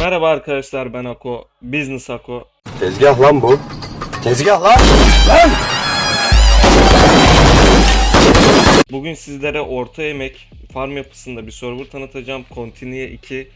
Merhaba arkadaşlar ben Ako, Business Ako. Tezgah lan bu. Tezgah lan. Lan! Bugün sizlere orta emek farm yapısında bir server tanıtacağım. Continue 2.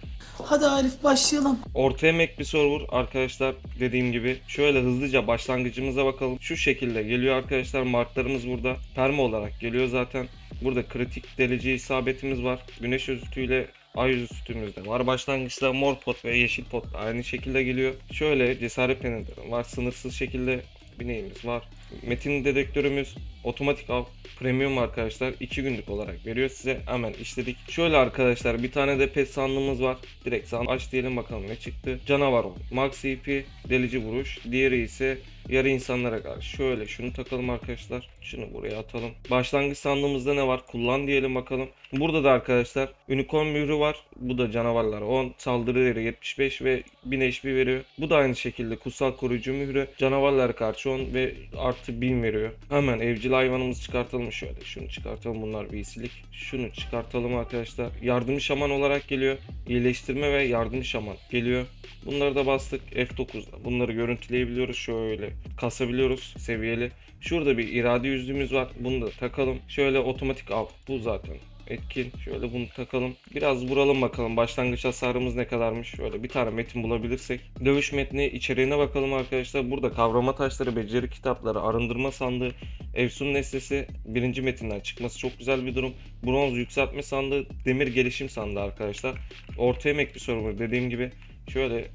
Hadi Arif başlayalım. Orta emek bir server arkadaşlar dediğim gibi. Şöyle hızlıca başlangıcımıza bakalım. Şu şekilde geliyor arkadaşlar. Marklarımız burada. Perma olarak geliyor zaten. Burada kritik delici isabetimiz var. Güneş özütüyle ay özütümüz de var. Başlangıçta mor pot ve yeşil pot da aynı şekilde geliyor. Şöyle cesaret panelleri var. Sınırsız şekilde bineğimiz var. Metin dedektörümüz otomatik av premium arkadaşlar 2 günlük olarak veriyor size hemen işledik. Şöyle arkadaşlar bir tane de pet sandığımız var. Direkt sandık aç diyelim bakalım ne çıktı. Canavar o. Max EP delici vuruş. Diğeri ise yarı insanlara karşı. Şöyle şunu takalım arkadaşlar. Şunu buraya atalım. Başlangıç sandığımızda ne var? Kullan diyelim bakalım. Burada da arkadaşlar unicorn mührü var. Bu da canavarlar 10. Saldırı değeri 75 ve 1000 HP veriyor. Bu da aynı şekilde kutsal koruyucu mührü. Canavarlara karşı 10 ve artı 1000 veriyor. Hemen evcil hayvanımızı çıkartalım şöyle. Şunu çıkartalım bunlar VC'lik. Şunu çıkartalım arkadaşlar. Yardımcı şaman olarak geliyor. İyileştirme ve yardımcı şaman geliyor. Bunları da bastık F9'da. Bunları görüntüleyebiliyoruz. Şöyle kasabiliyoruz seviyeli. Şurada bir irade yüzüğümüz var. Bunu da takalım. Şöyle otomatik av. Bu zaten etkin. Şöyle bunu takalım. Biraz vuralım bakalım. Başlangıç hasarımız ne kadarmış. Şöyle bir tane metin bulabilirsek. Dövüş metni içeriğine bakalım arkadaşlar. Burada kavrama taşları, beceri kitapları, arındırma sandığı, Efsun nesnesi birinci metinden çıkması çok güzel bir durum. Bronz yükseltme sandığı, demir gelişim sandığı arkadaşlar. Orta emek bir server dediğim gibi. Şöyle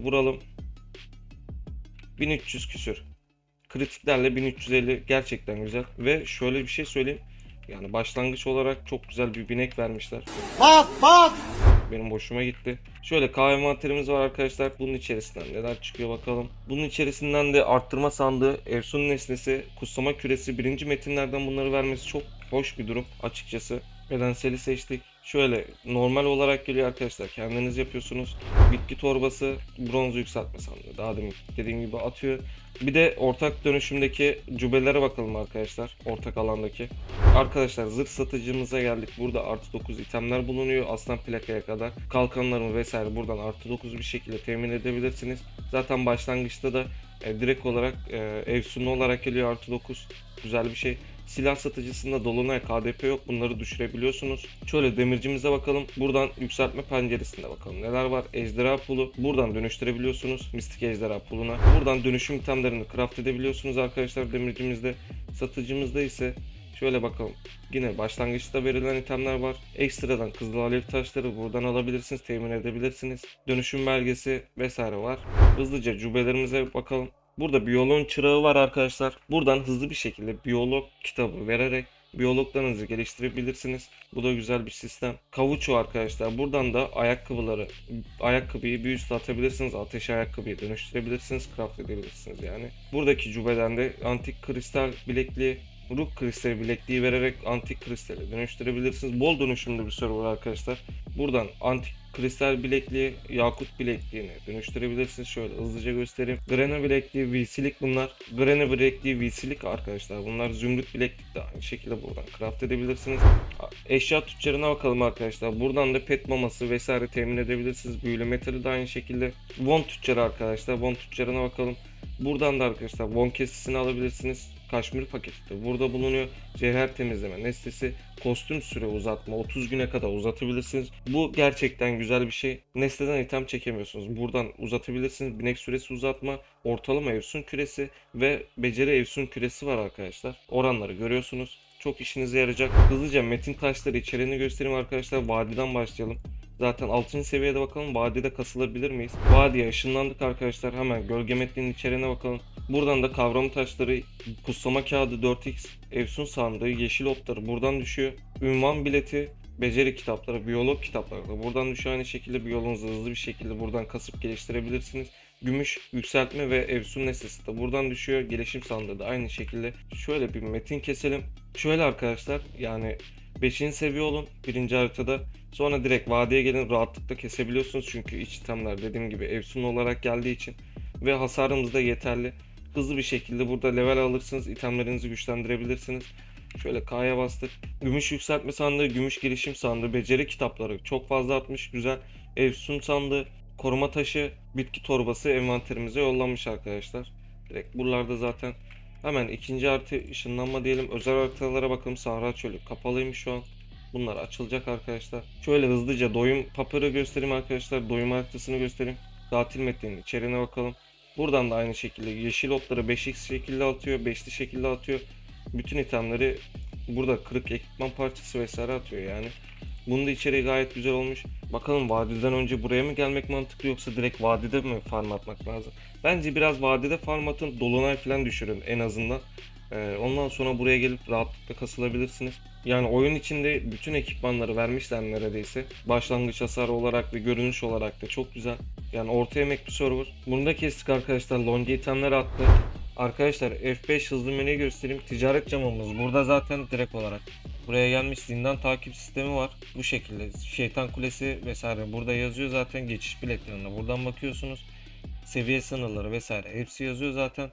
vuralım. 1300 küsür. Kritiklerle 1350 gerçekten güzel. Ve şöyle bir şey söyleyeyim. Yani başlangıç olarak çok güzel bir binek vermişler. Bak bak. Benim hoşuma gitti. Şöyle kahve envanterimiz var arkadaşlar. Bunun içerisinden neler çıkıyor bakalım. Bunun içerisinden de arttırma sandığı, Efsun nesnesi, kutsama küresi, birinci metinlerden bunları vermesi çok hoş bir durum açıkçası. Bedenseli seçtik. Şöyle normal olarak geliyor arkadaşlar. Kendiniz yapıyorsunuz. Bitki torbası, bronz yükseltme sandığı. Daha demin dediğim gibi atıyor. Bir de ortak dönüşümdeki cübelere bakalım arkadaşlar. Ortak alandaki. Arkadaşlar zırh satıcımıza geldik. Burada artı 9 itemler bulunuyor. Aslan plakaya kadar. Kalkanlarımı vesaire buradan artı 9 bir şekilde temin edebilirsiniz. Zaten başlangıçta da e, direkt olarak e, Efsunlu olarak geliyor artı 9. Güzel bir şey. Silah satıcısında dolunay KDP yok. Bunları düşürebiliyorsunuz. Şöyle demircimize bakalım. Buradan yükseltme penceresinde bakalım. Neler var? Ejderha pulu. Buradan dönüştürebiliyorsunuz. Mistik ejderha puluna. Buradan dönüşüm itemlerini craft edebiliyorsunuz arkadaşlar demircimizde. Satıcımızda ise Şöyle bakalım. Yine başlangıçta verilen itemler var. Ekstradan kızıl alev taşları buradan alabilirsiniz, temin edebilirsiniz. Dönüşüm belgesi vesaire var. Hızlıca cübelerimize bakalım. Burada biyoloğun çırağı var arkadaşlar. Buradan hızlı bir şekilde biyolog kitabı vererek biyologlarınızı geliştirebilirsiniz. Bu da güzel bir sistem. Kavuço arkadaşlar. Buradan da ayakkabıları, ayakkabıyı bir üste atabilirsiniz. Ateş ayakkabıyı dönüştürebilirsiniz. Craft edebilirsiniz yani. Buradaki cübeden de antik kristal bilekliği Ruh kristali bilekliği vererek antik kristale dönüştürebilirsiniz. Bol dönüşümlü bir server arkadaşlar. Buradan antik kristal bilekliği, yakut bilekliğine dönüştürebilirsiniz. Şöyle hızlıca göstereyim. Grena bilekliği, VC'lik bunlar. Grena bilekliği, VC'lik arkadaşlar. Bunlar zümrüt bileklik de aynı şekilde buradan craft edebilirsiniz. Eşya tüccarına bakalım arkadaşlar. Buradan da pet maması vesaire temin edebilirsiniz. Büyülü metali de aynı şekilde. Von tüccarı arkadaşlar. Von tüccarına bakalım. Buradan da arkadaşlar Von kesisini alabilirsiniz. Kaşmir paketi de burada bulunuyor. Cevher temizleme nesnesi, kostüm süre uzatma 30 güne kadar uzatabilirsiniz. Bu gerçekten güzel bir şey. Nesneden item çekemiyorsunuz. Buradan uzatabilirsiniz. Binek süresi uzatma, ortalama evsun küresi ve beceri evsun küresi var arkadaşlar. Oranları görüyorsunuz. Çok işinize yarayacak. Hızlıca metin taşları içeriğini göstereyim arkadaşlar. Vadiden başlayalım. Zaten 6. seviyede bakalım vadide kasılabilir miyiz? Vadiye ışınlandık arkadaşlar. Hemen gölge metninin içeriğine bakalım. Buradan da kavram taşları, kutsama kağıdı 4x, Efsun sandığı, yeşil otları buradan düşüyor. Ünvan bileti, beceri kitapları, biyolog kitapları da buradan düşüyor. Aynı şekilde biyoloğunuzu hızlı bir şekilde buradan kasıp geliştirebilirsiniz. Gümüş yükseltme ve Efsun nesnesi de buradan düşüyor. Gelişim sandığı da aynı şekilde. Şöyle bir metin keselim. Şöyle arkadaşlar yani 5. seviye olun birinci haritada. Sonra direkt vadiye gelin rahatlıkla kesebiliyorsunuz. Çünkü iç itemler dediğim gibi Efsun olarak geldiği için. Ve hasarımız da yeterli. Hızlı bir şekilde burada level alırsınız. itemlerinizi güçlendirebilirsiniz. Şöyle K'ya bastık. Gümüş yükseltme sandığı, gümüş girişim sandığı, beceri kitapları çok fazla atmış. Güzel. Efsun sandığı, koruma taşı, bitki torbası envanterimize yollanmış arkadaşlar. Direkt buralarda zaten hemen ikinci artı ışınlanma diyelim. Özel haritalara bakalım. Sahra çölü kapalıymış şu an. Bunlar açılacak arkadaşlar. Şöyle hızlıca doyum papırı göstereyim arkadaşlar. Doyum haritasını göstereyim. Tatil metninin içeriğine bakalım. Buradan da aynı şekilde yeşil otları 5x şekilde atıyor. 5'li şekilde atıyor. Bütün itemleri burada kırık ekipman parçası vesaire atıyor yani. Bunun da içeriği gayet güzel olmuş. Bakalım vadiden önce buraya mı gelmek mantıklı yoksa direkt vadide mi farm atmak lazım? Bence biraz vadide farm atın dolunay falan düşürün en azından. Ee, ondan sonra buraya gelip rahatlıkla kasılabilirsiniz. Yani oyun içinde bütün ekipmanları vermişler neredeyse. Başlangıç hasarı olarak ve görünüş olarak da çok güzel. Yani orta emek bir server. Bunu da kestik arkadaşlar. Longe itemleri attı. Arkadaşlar F5 hızlı menüyü göstereyim. Ticaret camımız burada zaten direkt olarak. Buraya gelmiş zindan takip sistemi var. Bu şekilde. Şeytan kulesi vesaire burada yazıyor zaten geçiş biletlerine. Buradan bakıyorsunuz. Seviye sınırları vesaire hepsi yazıyor zaten.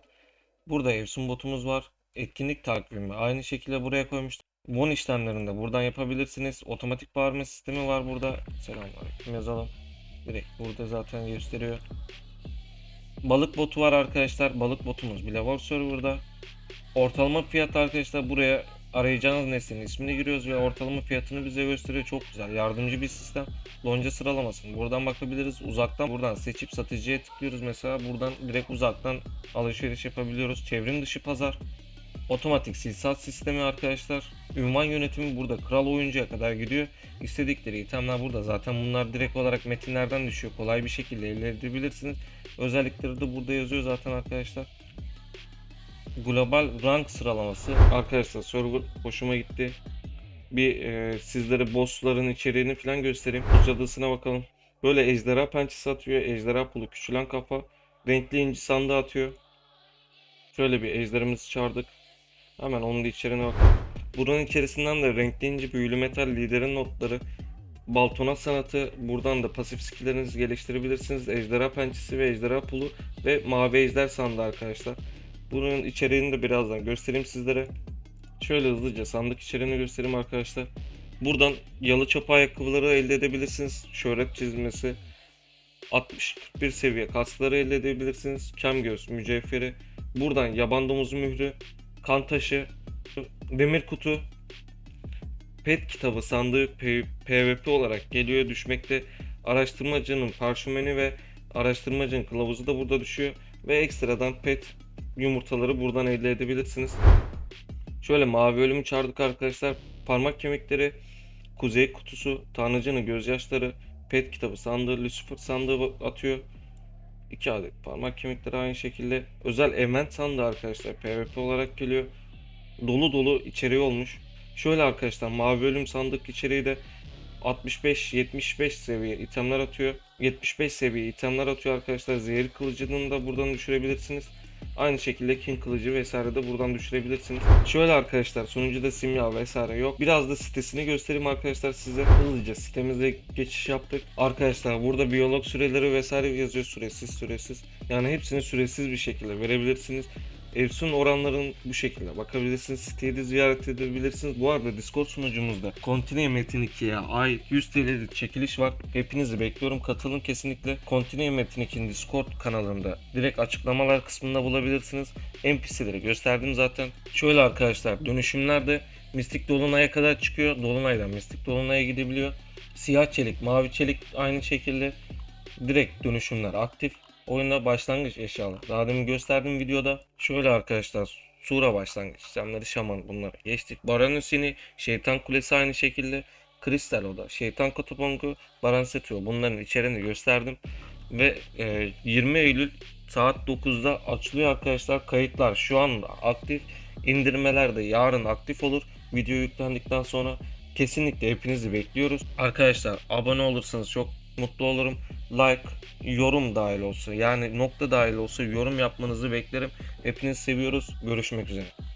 Burada Evsun botumuz var. Etkinlik takvimi aynı şekilde buraya koymuştum. Won işlemlerinde buradan yapabilirsiniz. Otomatik bağırma sistemi var burada. Selamünaleyküm yazalım. Direkt burada zaten gösteriyor. Balık botu var arkadaşlar. Balık botumuz bile var serverda. Ortalama fiyat arkadaşlar buraya arayacağınız nesnenin ismini giriyoruz ve ortalama fiyatını bize gösteriyor. Çok güzel. Yardımcı bir sistem. Lonca sıralamasını buradan bakabiliriz. Uzaktan buradan seçip satıcıya tıklıyoruz mesela. Buradan direkt uzaktan alışveriş yapabiliyoruz. Çevrim dışı pazar. Otomatik silsat sistemi arkadaşlar. Ünvan yönetimi burada kral oyuncuya kadar gidiyor. İstedikleri itemler burada. Zaten bunlar direkt olarak metinlerden düşüyor. Kolay bir şekilde elde edebilirsiniz. Özellikleri de burada yazıyor zaten arkadaşlar. Global rank sıralaması. Arkadaşlar server hoşuma gitti. Bir e, sizlere bossların içeriğini falan göstereyim. Adası'na bakalım. Böyle ejderha pençesi atıyor. Ejderha pulu küçülen kafa. Renkli inci sandığı atıyor. Şöyle bir ejderimizi çağırdık. Hemen onun da içeriğine bakalım. Buranın içerisinden de renkli inci büyülü metal liderin notları. Baltonat sanatı buradan da pasif skilllerinizi geliştirebilirsiniz. Ejderha pençesi ve ejderha pulu ve mavi ejder sandığı arkadaşlar. Bunun içeriğini de birazdan göstereyim sizlere. Şöyle hızlıca sandık içeriğini göstereyim arkadaşlar. Buradan yalı çapa ayakkabıları elde edebilirsiniz. Şöhret çizmesi. 60-41 seviye kasları elde edebilirsiniz. Kem göz, mücevheri. Buradan yaban domuzu mührü, kan taşı, demir kutu, pet kitabı sandığı PvP olarak geliyor düşmekte. Araştırmacının parşömeni ve araştırmacının kılavuzu da burada düşüyor. Ve ekstradan pet yumurtaları buradan elde edebilirsiniz. Şöyle mavi ölümü çağırdık arkadaşlar. Parmak kemikleri, kuzey kutusu, tanrıcının gözyaşları, pet kitabı sandığı, Lucifer sandığı atıyor. 2 adet parmak kemikleri aynı şekilde. Özel event sandığı arkadaşlar PvP olarak geliyor. Dolu dolu içeriği olmuş. Şöyle arkadaşlar mavi ölüm sandık içeriği de 65-75 seviye itemler atıyor. 75 seviye itemler atıyor arkadaşlar. Zehir kılıcını da buradan düşürebilirsiniz. Aynı şekilde King kılıcı vesaire de buradan düşürebilirsiniz. Şöyle arkadaşlar sunucuda simya vesaire yok. Biraz da sitesini göstereyim arkadaşlar size. Hızlıca sitemize geçiş yaptık. Arkadaşlar burada biyolog süreleri vesaire yazıyor süresiz süresiz. Yani hepsini süresiz bir şekilde verebilirsiniz. Efsun oranların bu şekilde bakabilirsiniz. Siteyi de ziyaret edebilirsiniz. Bu arada Discord sunucumuzda Continue Metin 2'ye ay 100 TL'lik çekiliş var. Hepinizi bekliyorum. Katılın kesinlikle. Continue Metin 2'nin Discord kanalında direkt açıklamalar kısmında bulabilirsiniz. NPC'leri gösterdim zaten. Şöyle arkadaşlar dönüşümler de Mistik Dolunay'a kadar çıkıyor. Dolunay'dan Mistik Dolunay'a gidebiliyor. Siyah çelik, mavi çelik aynı şekilde direkt dönüşümler aktif. Oyunda başlangıç eşyalar. Daha demin gösterdiğim videoda şöyle arkadaşlar Sura başlangıç işlemleri şaman bunları geçtik. Baranusini, şeytan kulesi aynı şekilde. Kristal oda, şeytan kutupongu, Baran Setio bunların içeriğini gösterdim. Ve e, 20 Eylül saat 9'da açılıyor arkadaşlar. Kayıtlar şu anda aktif. İndirmeler de yarın aktif olur. Video yüklendikten sonra kesinlikle hepinizi bekliyoruz. Arkadaşlar abone olursanız çok mutlu olurum. Like, yorum dahil olsa yani nokta dahil olsa yorum yapmanızı beklerim. Hepinizi seviyoruz. Görüşmek üzere.